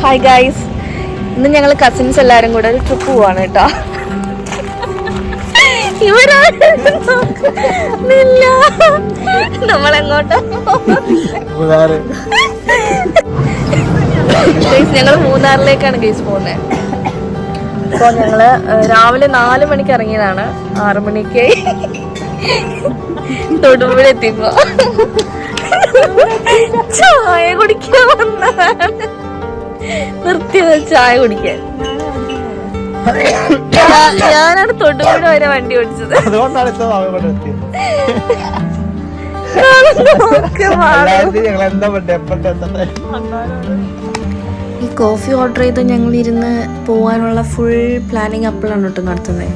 Hi guys ഇന്ന് ഞങ്ങൾ cousins എല്ലാവരും കൂടെ ഒരു ട്രിപ്പ് പോവാണ് കേട്ടോ. ഇവരാണില്ല നമ്മൾ നമ്മളെങ്ങോട്ടാ? ഗൈസ് ഞങ്ങൾ മൂന്നാറിലേക്കാണ് ഗൈസ് പോകുന്നത് അപ്പോൾ ഞങ്ങൾ ഏഹ്, രാവിലെ നാല് മണിക്ക് ഇറങ്ങിയതാണ്. ആറു മണിക്ക്. തൊടുപുഴ എത്തിയപ്പോ. ചായ കുടിക്കാൻ വന്നതാണ്. നിർത്തിയത് ചായ കുടിക്കാൻ. ഞാനാണ് തൊടുപുഴ വരെ വണ്ടി ഓടിച്ചത്. അതുകൊണ്ടാണ് ഞങ്ങൾ എന്താ പറ്റേ ഈ കോഫി ഓർഡർ ചെയ്ത് ഞങ്ങൾ ഇരുന്ന് പോകാനുള്ള ഫുൾ പ്ലാനിങ് അപ്പോഴാണ് കേട്ടോ നടത്തുന്നത്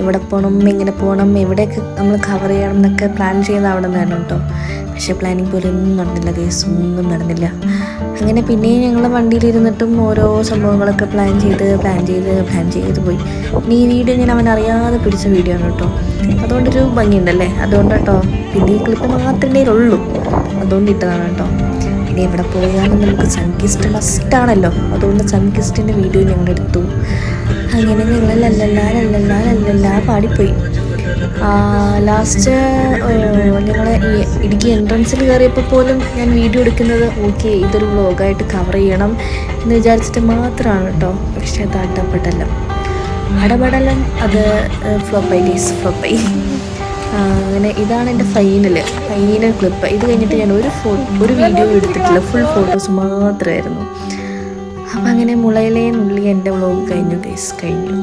എവിടെ പോകണം എങ്ങനെ പോകണം എവിടെയൊക്കെ നമ്മൾ കവർ ചെയ്യണം എന്നൊക്കെ പ്ലാൻ ചെയ്യുന്ന അവിടെ നിന്നാണ് കേട്ടോ. പക്ഷേ പ്ലാനിങ് പോലെ ഒന്നും നടന്നില്ല കേസ് ഒന്നും നടന്നില്ല. അങ്ങനെ പിന്നെയും ഞങ്ങൾ വണ്ടിയിലിരുന്നിട്ടും ഓരോ സംഭവങ്ങളൊക്കെ പ്ലാൻ ചെയ്ത് പ്ലാൻ ചെയ്ത് പ്ലാൻ ചെയ്ത് പോയി. പിന്നെ ഈ വീഡിയോ ഞാൻ അവൻ അറിയാതെ പിടിച്ച വീഡിയോ ആണ് കേട്ടോ. അതുകൊണ്ടൊരു ഭംഗിയുണ്ടല്ലേ? അതുകൊണ്ട് കേട്ടോ പിന്നെ ഈ ക്ലിപ്പ് മാത്രമേ ഉള്ളൂ. അതുകൊണ്ട് ഇട്ടതാണ് കേട്ടോ. പിന്നെ എവിടെ പോയാലും നമുക്ക് ചങ്കിസ്റ്റ് മസ്റ്റാണല്ലോ അതുകൊണ്ട് ചങ്കിസ്റ്റിന്റെ വീഡിയോ ഞങ്ങൾ എടുത്തു. അങ്ങനെ ഞങ്ങൾ ലല്ലല്ലാ ലല്ലല്ലാ ലല്ലല്ലാ പാടിപ്പോയി. ലാസ്റ്റ് ഞങ്ങൾ ഈ ഇടുക്കി എൻട്രൻസിൽ കയറിയപ്പോൾ പോലും ഞാൻ വീഡിയോ എടുക്കുന്നത് ഓക്കെ ഇതൊരു വ്ളോഗായിട്ട് കവർ ചെയ്യണം എന്ന് വിചാരിച്ചിട്ട് മാത്രമാണ് കേട്ടോ പക്ഷേ അത് അടപ്പെട്ടല്ല അടപടലം അത് ഫ്ലോപ്പായി ഡീസ് ഫ്ലോപ്പായി അങ്ങനെ ഇതാണ് എന്റെ ഫൈനൽ ഫൈനൽ ക്ലിപ്പ് ഇത് കഴിഞ്ഞിട്ട് ഞാൻ ഒരു ഫോ ഒരു വീഡിയോ എടുത്തിട്ടില്ല. ഫുൾ ഫോട്ടോസ് മാത്രമായിരുന്നു. അപ്പം അങ്ങനെ മുളയിലേ നുള്ളി എന്റെ വ്ളോഗ് കഴിഞ്ഞു ഗൈസ് കഴിഞ്ഞു.